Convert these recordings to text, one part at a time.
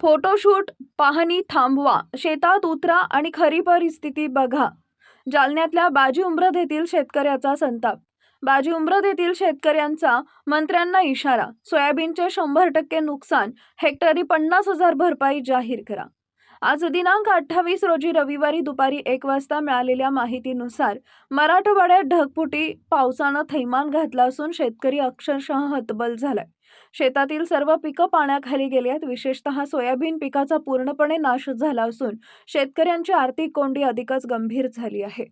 Photoshoot पाहणी थांबवा शेतात उतरा आणि खरी परिस्थिती बघा. जालन्यातल्या बाजी उमरद येथील शेतकऱ्याचा संताप. बाजी उमरद येथील शेतकऱ्यांचा मंत्र्यांना इशारा सोयाबीनचे शंभर टक्के नुकसान हेक्टरी पन्नास हजार भरपाई जाहीर करा. आज दिनांक अठ्ठावीस रोजी रविवारी दुपारी एक वाजता मिळालेल्या माहितीनुसार मराठवाड्यात ढगफुटी पावसानं थैमान घातलं असून शेतकरी अक्षरशः हतबल झालाय. शेतातील सर्व पिकं पाण्याखाली गेली आहेत. विशेषतः सोयाबीन पिकाचा पूर्णपणे नाश झाला असून शेतकऱ्यांची आर्थिक कोंडी अधिकच गंभीर झाली आहे.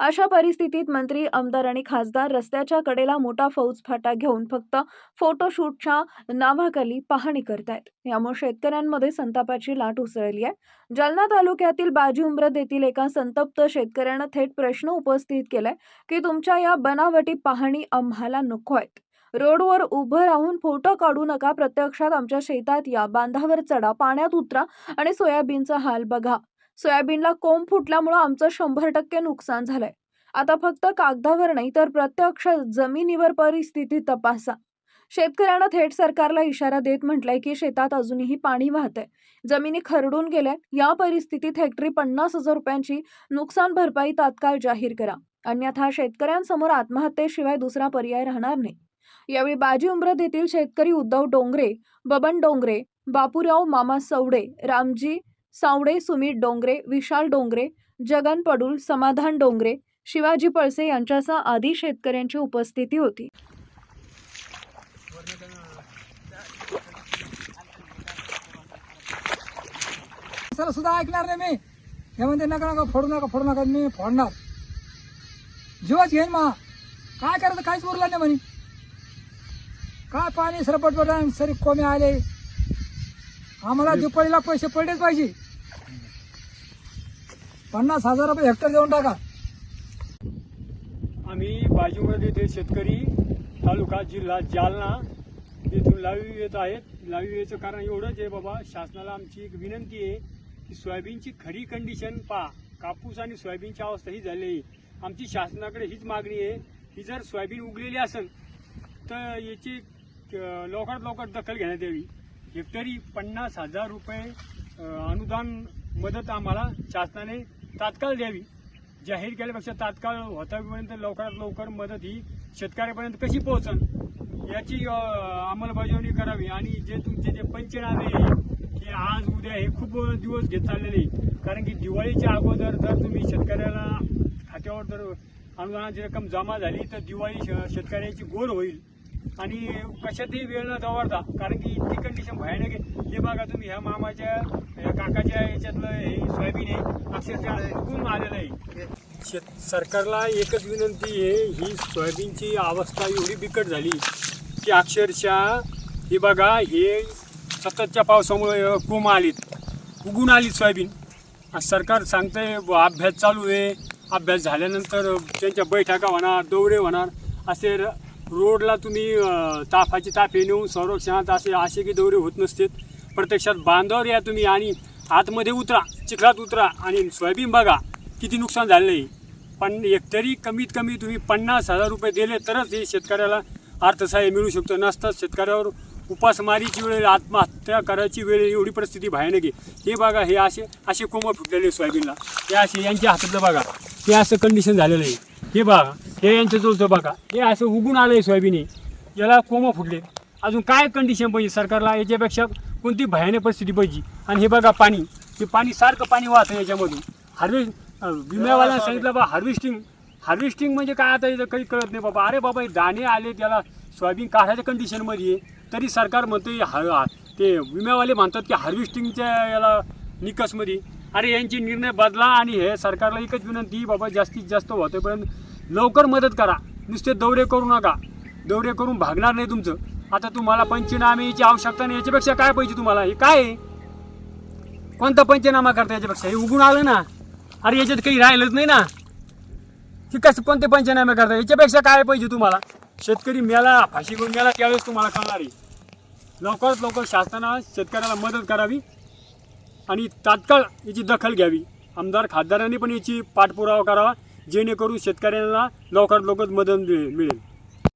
अशा परिस्थितीत मंत्री आमदार आणि खासदार रस्त्याच्या कडेला मोठा फौजफाटा घेऊन फक्त फोटोशूटच्या नावाखाली पाहणी करतायत. यामुळे शेतकऱ्यांमध्ये संतापाची लाट उसळली आहे. जालना तालुक्यातील बाजी उमरद येथील एका संतप्त शेतकऱ्यानं थेट प्रश्न उपस्थित केलाय की तुमच्या या बनावटी पाहणी आम्हाला नको आहेत. रोडवर उभं राहून फोटो काढू नका. प्रत्यक्षात आमच्या शेतात या बांधावर चढा पाण्यात उतरा आणि सोयाबीनचा हाल बघा. सोयाबीनला कोंब फुटल्यामुळं आमचं शंभर टक्के नुकसान झालंय. आता फक्त कागदावर नाही तर प्रत्यक्ष जमिनीवर परिस्थिती तपासा. शेतकऱ्यानं थेट सरकारला इशारा देत म्हटलंय की शेतात अजूनही पाणी वाहतंय. जमिनी खरडून गेल्या या परिस्थितीत हेक्टरी पन्नास हजार रुपयांची नुकसान भरपाई तात्काळ जाहीर करा. अन्यथा शेतकऱ्यांसमोर आत्महत्येशिवाय दुसरा पर्याय राहणार नाही. यावेळी बाजी उम्रत येथील शेतकरी उद्धव डोंगरे बबन डोंगरे बापूराव मामा सवडे रामजी सावडे सुमित डोंगरे विशाल डोंगरे जगन पडुल समाधान डोंगरे शिवाजी पळसे यांच्यासह आदी शेतकऱ्यांची उपस्थिती होती. सर सुद्धा ऐकणार नाही मी. हे म्हणते नका नका फोडू नका फोडू नका मी फोडणार. जीवच घेईन मा. काय करायचं काहीच उरलं नाही म्हणे. काय पाणी सरपट सरी कोमे आले. आम्हाला दिपाळीला पैसे पडलेच पाहिजे. पन्नास हजार रुपये हेक्टर देऊन टाका. आम्ही बाजूमध्ये ते शेतकरी तालुका जिल्हा जालना येथून लावी येत आहेत. लावी याचं कारण एवढंच आहे बाबा शासनाला आमची एक विनंती आहे की सोयाबीनची खरी कंडिशन पा कापूस आणि सोयाबीनची अवस्था ही झाली आहे. आमची शासनाकडे हीच मागणी आहे की जर सोयाबीन उगलेली असेल तर याची लवकरात लवकर दखल घेण्यात यावी. हेक्टरी पन्नास हजार रुपये अनुदान मदत आम्हाला शासनाने तात्काळ द्यावी. जाहीर केल्यापेक्षा तात्काळ होतापर्यंत लवकरात लवकर मदत ही शेतकऱ्यापर्यंत कशी पोहोचल याची अंमलबजावणी करावी. आणि जे तुमचे जे पंचनामे हे आज उद्या हे खूप दिवस घेत चाललेले आहे. कारण की दिवाळीच्या अगोदर जर तुम्ही शेतकऱ्याला खात्यावर जर अनुदानाची रक्कम जमा झाली तर दिवाळी श- शेतकऱ्याची गोल होईल. आणि कशातही वेळ न दवडता कारण की इतकी कंडिशन भयानक आहे. हे बघा तुम्ही ह्या मामाच्या काकाच्या याच्यातलं हे सोयाबीन आहे अक्षरशः उगून आलेलं आहे. शेत सरकारला एकच विनंती आहे ही सोयाबीनची अवस्था एवढी बिकट झाली की अक्षरशः हे बघा हे सततच्या पावसामुळे कोंब आलीत उगून आलीत सोयाबीन. सरकार सांगतंय अभ्यास चालू आहे. अभ्यास झाल्यानंतर त्यांच्या बैठका होणार दौरे होणार. असे रोडला तुम्ही अं, ताफाची ताफे नेऊन संरक्षणात असे असे की दौरे होत नसते प्रत्यक्षात बांधावर या तुम्ही आणि आतमध्ये उतरा चिखलात उतरा आणि सोयाबीन बघा किती नुकसान झालेलं आहे. पण एकतरी कमीत कमी तुम्ही पन्नास हजार रुपये दिले तरच हे शेतकऱ्याला अर्थसहाय्य मिळू शकतो. नसताच शेतकऱ्यावर उपासमारीची वेळ आत्महत्या करायची वेळ एवढी परिस्थिती भयानक आहे. हे बघा हे असे असे कोंब फुटलेले सोयाबीनला. हे असे यांच्या हातातलं बघा. हे असं कंडिशन झालेलं आहे. हे बघा हे यांच्या जवळचं बघा. हे असं उगून आलं आहे सोयाबीन. याला कोंब फुटले. अजून काय कंडिशन पाहिजे सरकारला? याच्यापेक्षा कोणती भयानक परिस्थिती पाहिजे? आणि हे बघा पाणी. हे पाणी सारखं पाणी वाहतं याच्यामधून. हार्वेस्ट विम्यावाल्यानं सांगितलं बा हार्वेस्टिंग हार्वेस्टिंग म्हणजे काय आता इथं काही कळत नाही बाबा. अरे बाबा हे दाणे आले त्याला सोयाबीन काढायच्या कंडिशनमध्ये आहे. तरी सरकार म्हणतं हा ते विम्यावाले म्हणतात की हार्वेस्टिंगच्या याला निकसमध्ये अरे यांचे निर्णय बदला आणि हे सरकारला एकच विनंती बाबा जास्तीत जास्त होतेपर्यंत लवकर मदत करा. नुसते दौरे करू नका. दौरे करून भागणार नाही तुमचं. आता तुम्हाला पंचनामे याची आवश्यकता नाही याच्यापेक्षा काय पाहिजे तुम्हाला? हे काय कोणता पंचनामा करता याच्यापेक्षा? हे उगून आलं ना. अरे याच्यात काही राहिलंच नाही ना. हे कसं कोणते पंचनामे करता? याच्यापेक्षा काय पाहिजे तुम्हाला? शेतकरी मेला फाशी घेऊन मेला त्यावेळेस तुम्हाला कळणार आहे. लवकरात लवकर शासनानं शेतकऱ्याला मदत करावी. आणि तात्काळ याची दखल घ्यावी. आमदार खासदारांनी पण याची पाठपुरावा करावा जेणेकरून शेतकऱ्यांना लवकरात लवकर मदत मिळेल मिळेल.